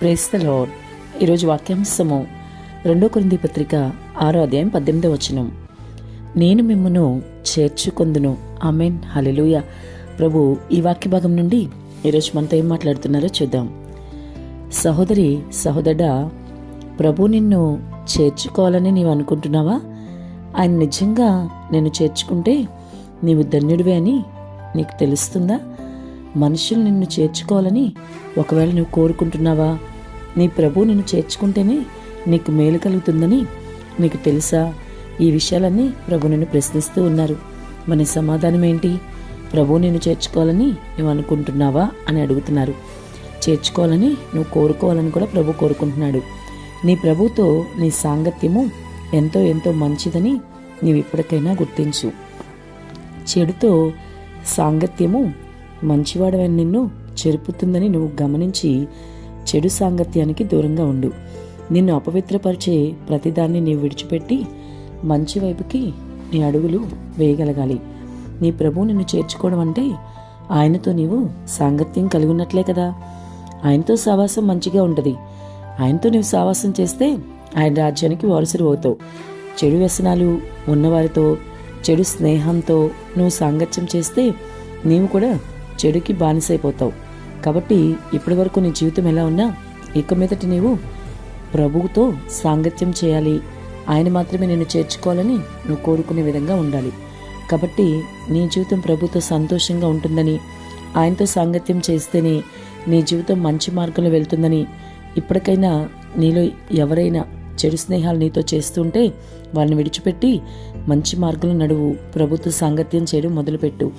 ప్రేస్త ఈరోజు వాక్యాంశము రెండో కొరింది పత్రిక ఆరో అధ్యాయం పద్దెనిమిదో వచనం. నేను మిమ్మను చేర్చుకొందును. ఆమెన్ హలెలూయ ప్రభు ఈ వాక్య భాగం నుండి ఈరోజు మనతో ఏం మాట్లాడుతున్నారో చూద్దాం. సహోదరి సహోదరుడా ప్రభు నిన్ను చేర్చుకోవాలని నీవు అనుకుంటున్నావా? ఆయన నిజంగా నేను చేర్చుకుంటే నీవు ధన్యుడివే అని నీకు తెలుస్తుందా? మనుషులు నిన్ను చేర్చుకోవాలని ఒకవేళ నువ్వు కోరుకుంటున్నావా? నీ ప్రభు నిన్ను చేర్చుకుంటేనే నీకు మేలు కలుగుతుందని నీకు తెలుసా? ఈ విషయాలన్నీ ప్రభు నిన్ను ప్రశ్నిస్తూ ఉన్నారు. మన సమాధానం ఏంటి? ప్రభు నిన్ను చేర్చుకోవాలని నువ్వు అనుకుంటున్నావా అని అడుగుతున్నారు. చేర్చుకోవాలని నువ్వు కోరుకోవాలని కూడా ప్రభు కోరుకుంటున్నాడు. నీ ప్రభుతో నీ సాంగత్యము ఎంతో ఎంతో మంచిదని నీవు ఇప్పటికైనా గుర్తించు. చెడుతో సాంగత్యము మంచివాడవని నిన్ను చెరుపుతుందని నువ్వు గమనించి చెడు సాంగత్యానికి దూరంగా ఉండు. నిన్ను అపవిత్రపరిచే ప్రతిదాన్ని నీవు విడిచిపెట్టి మంచి వైపుకి నీ అడుగులు వేయగలగాలి. నీ ప్రభు నిన్ను చేర్చుకోవడం అంటే ఆయనతో నీవు సాంగత్యం కలిగి ఉన్నట్లే కదా. ఆయనతో సావాసం మంచిగా ఉంటుంది. ఆయనతో నీవు సావాసం చేస్తే ఆయన రాజ్యానికి వారసులు అవుతావు. చెడు వ్యసనాలు ఉన్నవారితో చెడు స్నేహంతో నువ్వు సాంగత్యం చేస్తే నీవు కూడా చెడుకి బానిసైపోతావు. కాబట్టి ఇప్పటి వరకు నీ జీవితం ఎలా ఉన్నా ఇక మీదట నీవు ప్రభువుతో సాంగత్యం చేయాలి. ఆయన మాత్రమే నేను చేర్చుకోవాలని నువ్వు కోరుకునే విధంగా ఉండాలి. కాబట్టి నీ జీవితం ప్రభుతో సంతోషంగా ఉంటుందని ఆయనతో సాంగత్యం చేస్తేనే నీ జీవితం మంచి మార్గంలో వెళ్తుందని ఇప్పటికైనా నీలో ఎవరైనా చెడు స్నేహాలు నీతో చేస్తుంటే వాళ్ళని విడిచిపెట్టి మంచి మార్గంలో నడువు. ప్రభుత్వ సాంగత్యం చేయడం మొదలుపెట్టు.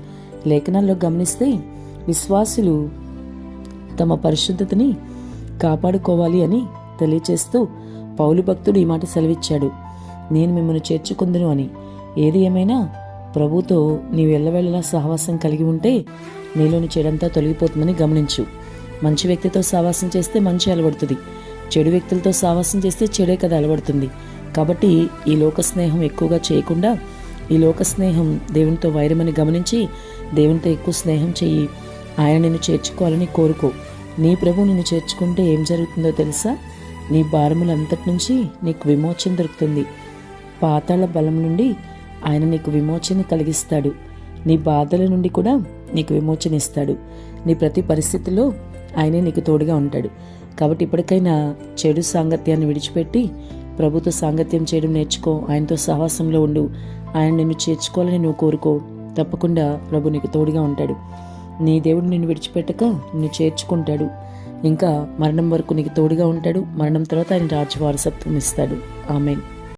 లేఖనాల్లో గమనిస్తే విశ్వాసులు తమ పరిశుద్ధతని కాపాడుకోవాలి అని తెలియచేస్తూ పౌలు భక్తుడు ఈ మాట సెలవిచ్చాడు. నేను మిమ్మల్ని చేర్చుకుందును అని. ఏది ఏమైనా ప్రభుతో నీవు ఎల్లవెళ్ళలా సహవాసం కలిగి ఉంటే నీలోని చెడంతా తొలగిపోతుందని గమనించు. మంచి వ్యక్తితో సహవాసం చేస్తే మంచి అలవడుతుంది. చెడు వ్యక్తులతో సహవాసం చేస్తే చెడే కదా అలవడుతుంది. కాబట్టి ఈ లోక స్నేహం ఎక్కువగా చేయకుండా ఈ లోక స్నేహం దేవునితో వైరమని గమనించి దేవునితో ఎక్కువ స్నేహం చెయ్యి. ఆయన నిన్ను చేర్చుకోవాలని కోరుకో. నీ ప్రభు నిన్ను చేర్చుకుంటే ఏం జరుగుతుందో తెలుసా? నీ భారములంతటి నుంచి నీకు విమోచన దొరుకుతుంది. పాతాళ బలం నుండి ఆయన నీకు విమోచన కలిగిస్తాడు. నీ బాధల నుండి కూడా నీకు విమోచన ఇస్తాడు. నీ ప్రతి పరిస్థితిలో ఆయనే నీకు తోడుగా ఉంటాడు. కాబట్టి ఇప్పటికైనా చెడు సాంగత్యాన్ని విడిచిపెట్టి ప్రభుతో సాంగత్యం చేయడం నేర్చుకో. ఆయనతో సహవాసంలో ఉండు. ఆయన నిన్ను చేర్చుకోవాలని నువ్వు కోరుకో. తప్పకుండా ప్రభు నీకు తోడుగా ఉంటాడు. నీ దేవుడు నిన్ను విడిచిపెట్టక నిన్ను చేర్చుకుంటాడు. ఇంకా మరణం వరకు నీకు తోడుగా ఉంటాడు. మరణం తర్వాత ఆయన రాజవారసత్వం ఇస్తాడు. ఆమె